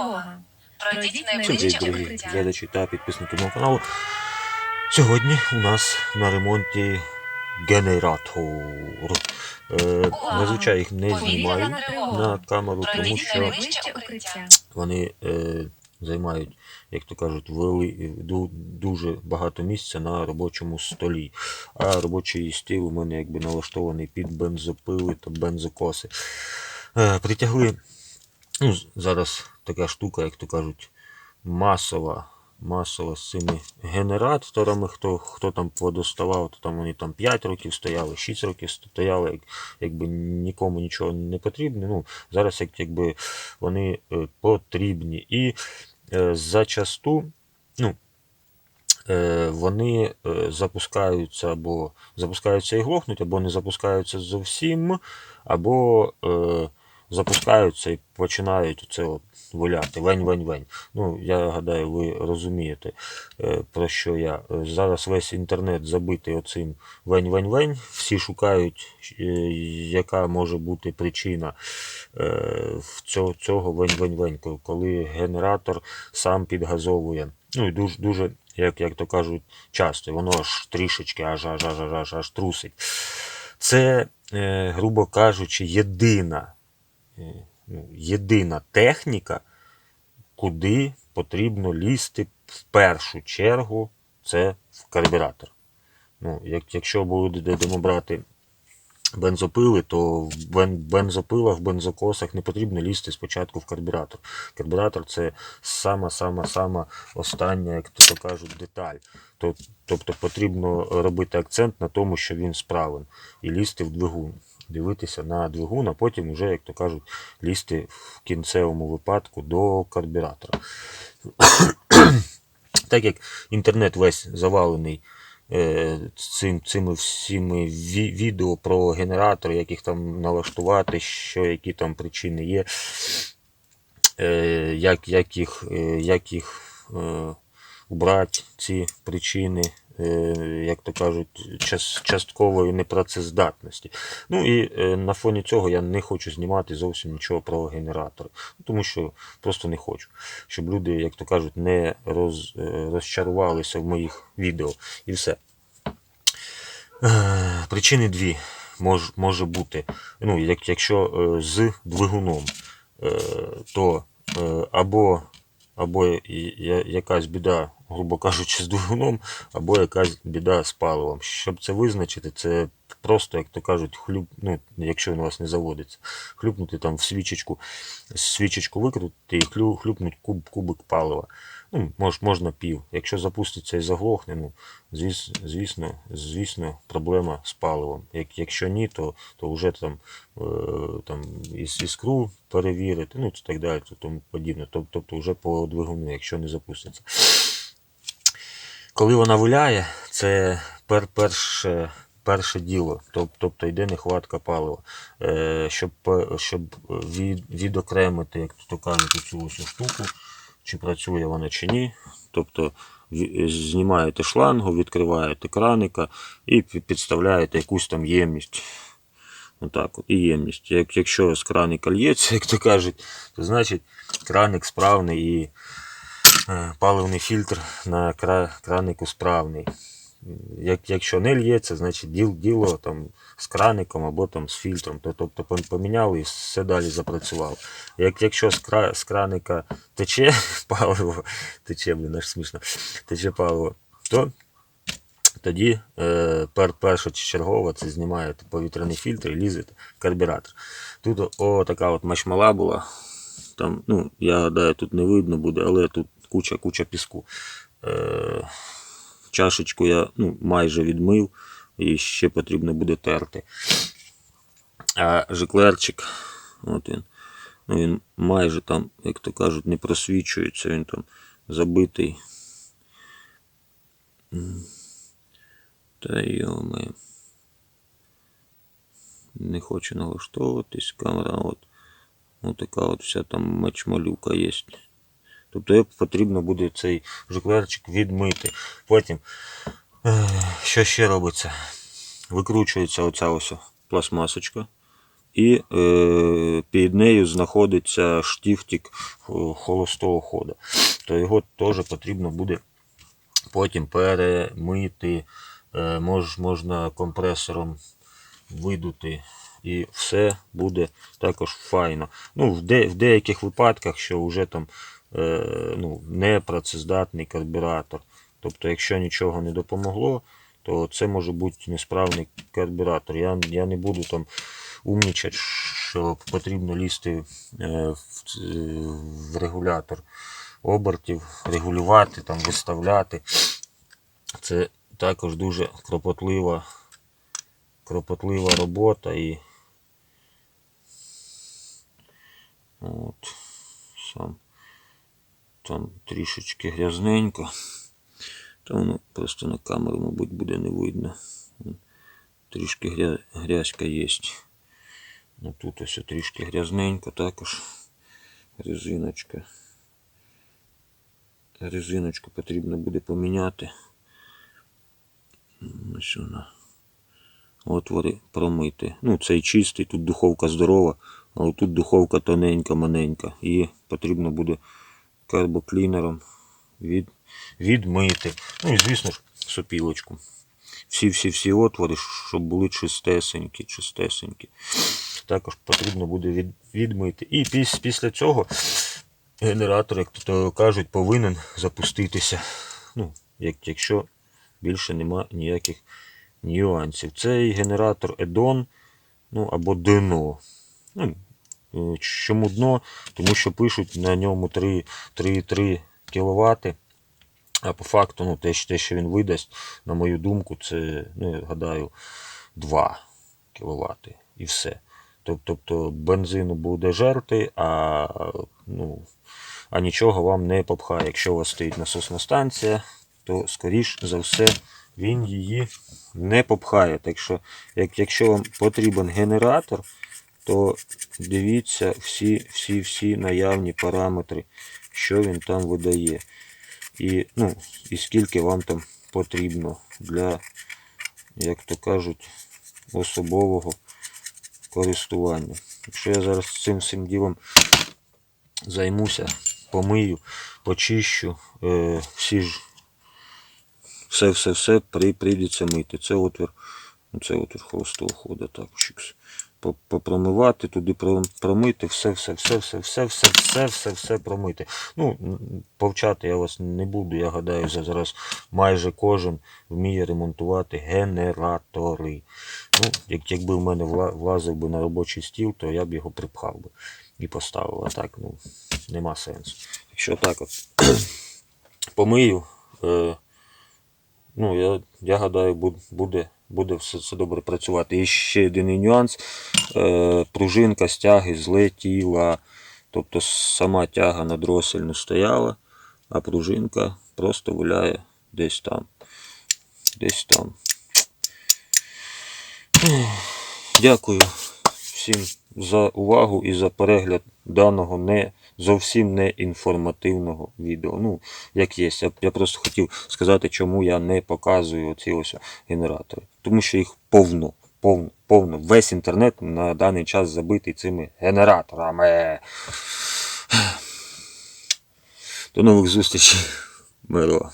тривога. Пройдіть Всім найближче привіт, дорогі укриття. глядачі та підписники мого каналу. Сьогодні у нас на ремонті генератор. Е, зазвичай їх не знімаю на камеру, тому Пройдіть що найближче укриття. вони е, займають, як то кажуть, вели, ду- дуже багато місця на робочому столі. А робочий стіл у мене якби налаштований під бензопили та бензокоси. Е, притягли, ну, зараз така штука, як то кажуть, масова. Масово з цими генераторами, хто, хто там подоставав, то там вони там 5 років стояли, 6 років стояли, як, якби нікому нічого не потрібно. Ну, зараз як, якби вони е, потрібні. І е, зачасту ну, е, вони е, запускаються або запускаються і глохнуть, або не запускаються зовсім, або запускаються і починають оце от виляти. Вень-вень-вень. Ну, я гадаю, ви розумієте, е, про що я. Зараз весь інтернет забитий оцим вень-вень-вень. Всі шукають, е, яка може бути причина е, цього, вень-вень-вень, коли генератор сам підгазовує. Ну і дуже, дуже як, як то кажуть, часто. Воно аж трішечки аж аж аж аж аж, аж трусить. Це, грубо кажучи, єдина, ну, єдина техніка, куди потрібно лізти в першу чергу, це в карбюратор. Ну, як, якщо будемо брати бензопили, то в бензопилах, в бензокосах не потрібно лізти спочатку в карбюратор. Карбюратор це сама-сама-сама остання, як то кажуть, деталь. Тобто потрібно робити акцент на тому, що він справен, і лізти в двигун. Дивитися на двигун, а потім вже, як то кажуть, лізти в кінцевому випадку до карбюратора. Так як інтернет весь завалений е, цим, цими всіми ві- відео про генератори, як їх там налаштувати, що які там причини є, е, як, як їх, е, як їх убрати, ці причини, як то кажуть, час, часткової непрацездатності. Ну і е, на фоні цього я не хочу знімати зовсім нічого про генератори, Ну, тому що просто не хочу, щоб люди, як то кажуть, не роз, е, розчарувалися в моїх відео. І все. Е, Причини дві мож, може бути. Ну, як, якщо е, з двигуном, е, то е, або, або якась біда, грубо кажучи, з двигуном, або якась біда з паливом. Щоб це визначити, це просто, як то кажуть, хлюп, ну, якщо він у вас не заводиться, хлюпнути там в свічечку, свічечку викрутити і хлю, хлюпнуть куб, кубик палива. Ну, мож, можна пів. Якщо запуститься і заглохне, ну, звіс, звісно, звісно, проблема з паливом. Як, якщо ні, то, то вже там, е, там іс- іскру перевірити, ну, так далі, тому подібне. Тобто вже по двигуну, якщо не запуститься. Коли вона виляє, це пер, перше, перше діло, Тоб- тобто йде нехватка палива. Е, щоб, е, щоб від, відокремити, як то кажуть, цю ось штуку, чи працює вона чи ні. Тобто знімаєте шлангу, відкриваєте краника і підставляєте якусь там ємність. Отак от, і ємність. Як, якщо з краника лється, як то кажуть, то значить краник справний і е, паливний фільтр на кра, кранику справний. Як, якщо не лється, значить діл, діло там з краником або там з фільтром. То- Тобто поміняли і все далі запрацювало. Як, якщо з, кра, з краника тече паливо, тече, блін, аж смішно, тече паливо, то тоді е, пер, першочергово це знімаєте повітряний фільтр і лізете в карбюратор. Тут о, така от машмала була. Там, ну, я гадаю, тут не видно буде, але тут куча-куча піску. Е, чашечку я ну, майже відмив і ще потрібно буде терти. А жиклерчик, от він, ну, він майже там, як то кажуть, не просвічується, він там забитий. Та йоми. Не хочу налаштовуватись, камера от. Ну, така от вся там мачмалюка є. Тобто як потрібно буде цей жиклерчик відмити. Потім, е, що ще робиться? Викручується оця ось пластмасочка. і е, під нею знаходиться штифтик е, холостого ходу. То його теж потрібно буде потім перемити, е, мож, можна компресором видути. І все буде також файно. Ну, в, де, в деяких випадках, що вже там ну, не працездатний карбюратор. Тобто, якщо нічого не допомогло, то це може бути несправний карбюратор. Я, я не буду там умнічати, що потрібно лізти е, в, в регулятор обертів, регулювати, там, виставляти. Це також дуже кропотлива, кропотлива робота і от, сам там трішечки грязненько. Та воно просто на камеру, мабуть, буде не видно. Трішки гря... грязька є. Ну, тут ось трішки грязненько також. Резиночка. Резиночку потрібно буде поміняти. Ось вона. Отвори промити. Ну, цей чистий, тут духовка здорова, але тут духовка тоненька, маленька. І потрібно буде карбоклінером від, відмити. Ну і звісно ж, сопілочку. Всі-всі-всі отвори, щоб були чистесенькі, чистесенькі. Також потрібно буде від, відмити. І піс, після цього генератор, як то кажуть, повинен запуститися. Ну, як, якщо більше нема ніяких нюансів. Цей генератор Edon, ну або Deno. Ну, чому дно? Тому що пишуть на ньому 3 3,3 кВт. А по факту, ну, те, що він видасть, на мою думку, це, ну, я гадаю, 2 кВт і все. Тобто бензину буде жерти, а, ну, а нічого вам не попхає. Якщо у вас стоїть насосна станція, то скоріш за все він її не попхає. Так що, як, якщо вам потрібен генератор, то дивіться всі, всі, всі наявні параметри, що він там видає. І, ну, і скільки вам там потрібно для, як то кажуть, особового користування. Якщо я зараз цим всім ділом займуся, помию, почищу, е, всі ж все-все-все прийдеться мити. Це отвір, ну, це отвір холостого ходу, так, чикс. По- Попромивати, туди промити, все, все, все, все, все, все, все, все, все промити. Ну, повчати я вас не буду. Я гадаю, за- зараз майже кожен вміє ремонтувати генератори. Ну, як, якби в мене влазив би на робочий стіл, то я б його припхав би і поставив. А так, ну, нема сенсу. Якщо так от помию, е, ну, я, я гадаю, буде, буде все, все добре працювати. І ще один нюанс. Е, пружинка стяги злетіла. Тобто сама тяга на дросельну стояла, а пружинка просто виляє десь там. Десь там. Дякую всім за увагу і за перегляд даного не зовсім не інформативного відео. Ну, як є. Я, просто хотів сказати, чому я не показую ці ось генератори. Тому що їх повно, повно, повно. Весь інтернет на даний час забитий цими генераторами. До нових зустрічей. Мирова.